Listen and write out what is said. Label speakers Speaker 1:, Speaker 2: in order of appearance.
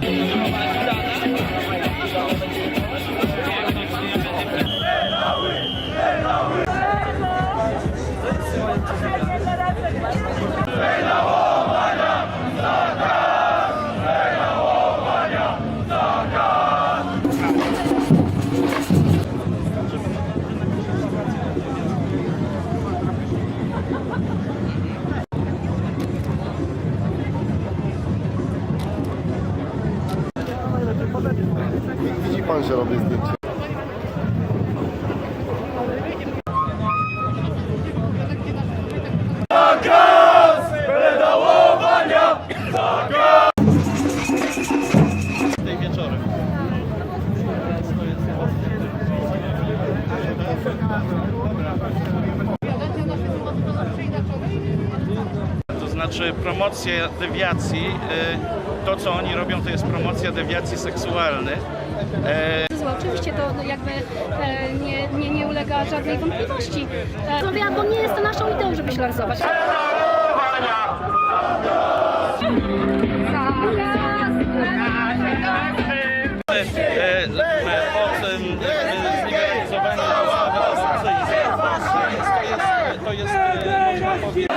Speaker 1: Música Widzi pan, że robię zdjęcie. Zakaz pedałowania!
Speaker 2: To znaczy promocję dewiacji. Y to, co oni robią, to jest promocja dewiacji seksualnych.
Speaker 3: E... Oczywiście to jakby e, nie, nie, nie ulega żadnej wątpliwości. E, bo nie jest to naszą ideą, żeby
Speaker 2: ślarzować. To to jest, to jest, to jest, to jest,